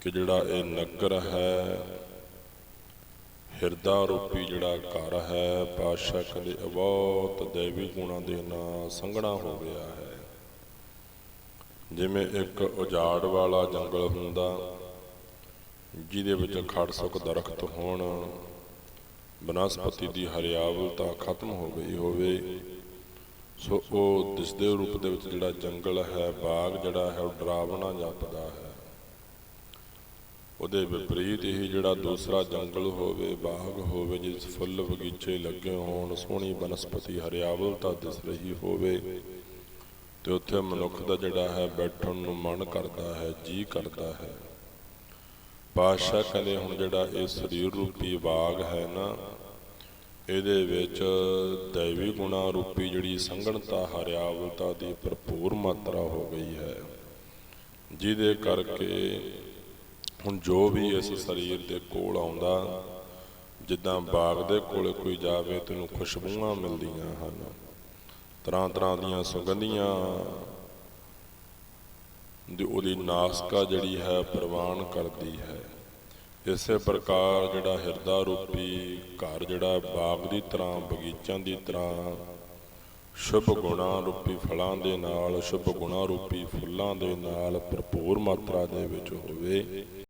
ਕਿ ਜਿਹੜਾ ਇਹ ਨਗਰ ਹੈ, ਹਿਰਦਾ ਰੂਪੀ ਜਿਹੜਾ ਘਰ ਹੈ, ਪਾਤਸ਼ਾਹ ਕਹਿੰਦੇ ਬਹੁਤ ਦੇਵੀ ਗੁਣਾਂ ਦੇ ਨਾਲ ਸੰਘਣਾ ਹੋ ਗਿਆ ਹੈ। ਜਿਵੇਂ ਇੱਕ ਉਜਾੜ ਵਾਲਾ ਜੰਗਲ ਹੁੰਦਾ, ਜਿਹਦੇ ਵਿੱਚ ਖੜ ਸੁੱਕ ਦਰਖਤ ਹੋਣ, ਬਨਸਪਤੀ ਦੀ ਹਰਿਆਵਲਤਾ ਖਤਮ ਹੋ ਗਈ ਹੋਵੇ, ਸੋ ਉਹ ਦਿਸਦੇ ਰੂਪ ਦੇ ਵਿੱਚ ਜਿਹੜਾ ਜੰਗਲ ਹੈ, ਬਾਗ ਜਿਹੜਾ ਹੈ, ਉਹ ਡਰਾਵਣਾ ਜਾਪਦਾ ਹੈ। ਉਹਦੇ ਵਿਪਰੀਤ ਹੀ ਜਿਹੜਾ ਦੂਸਰਾ ਜੰਗਲ ਹੋਵੇ, ਬਾਗ ਹੋਵੇ, ਜਿਸ ਫੁੱਲ ਬਗੀਚੇ ਲੱਗੇ ਹੋਣ, ਸੋਹਣੀ ਬਨਸਪਤੀ ਹਰਿਆਵਲਤਾ ਦਿਸ ਰਹੀ ਹੋਵੇ, ਤੇ ਉੱਥੇ ਮਨੁੱਖ ਦਾ ਜਿਹੜਾ ਹੈ ਬੈਠਣ ਨੂੰ ਮਨ ਕਰਦਾ ਹੈ, ਜੀ ਕਰਦਾ ਹੈ। ਪਾਤਸ਼ਾਹ ਕਹਿੰਦੇ ਹੁਣ ਜਿਹੜਾ ਇਹ ਸਰੀਰ ਰੂਪੀ ਬਾਗ ਹੈ ਨਾ, ਇਹਦੇ ਵਿੱਚ ਦੈਵੀ ਗੁਣਾ ਰੂਪੀ ਜਿਹੜੀ ਸੰਗਣਤਾ ਹਰਿਆਵਲਤਾ ਦੀ ਭਰਪੂਰ ਮਾਤਰਾ ਹੋ ਗਈ ਹੈ। ਜਿਹਦੇ ਕਰਕੇ ਹੁਣ ਜੋ ਵੀ ਇਸ ਸਰੀਰ ਦੇ ਕੋਲ ਆਉਂਦਾ, ਜਿੱਦਾਂ ਬਾਗ ਦੇ ਕੋਲੇ ਕੋਈ ਜਾਵੇ, ਤੈਨੂੰ ਖੁਸ਼ਬੂਆਂ ਮਿਲਦੀਆਂ ਹਨ। ਤਰ੍ਹਾਂ ਤਰ੍ਹਾਂ ਦੀਆਂ ਸੁਗੰਧੀਆਂ। ਦੀ ਉਹਦੀ ਨਾਸਕਾ ਜਿਹੜੀ ਹੈ, ਪ੍ਰਵਾਨ ਕਰਦੀ ਹੈ। ਇਸੇ ਪ੍ਰਕਾਰ ਜਿਹੜਾ ਹਿਰਦਾ ਰੂਪੀ ਘਰ ਜਿਹੜਾ ਬਾਗ ਦੀ ਤਰ੍ਹਾਂ, ਬਗੀਚਿਆਂ ਦੀ ਤਰ੍ਹਾਂ, ਸ਼ੁਭ ਗੁਣਾ ਰੂਪੀ ਫਲਾਂ ਦੇ ਨਾਲ, ਸ਼ੁਭ ਗੁਣਾ ਰੂਪੀ ਫੁੱਲਾਂ ਦੇ ਨਾਲ ਭਰਪੂਰ ਮਾਤਰਾ ਦੇ ਵਿੱਚ ਹੋਵੇ।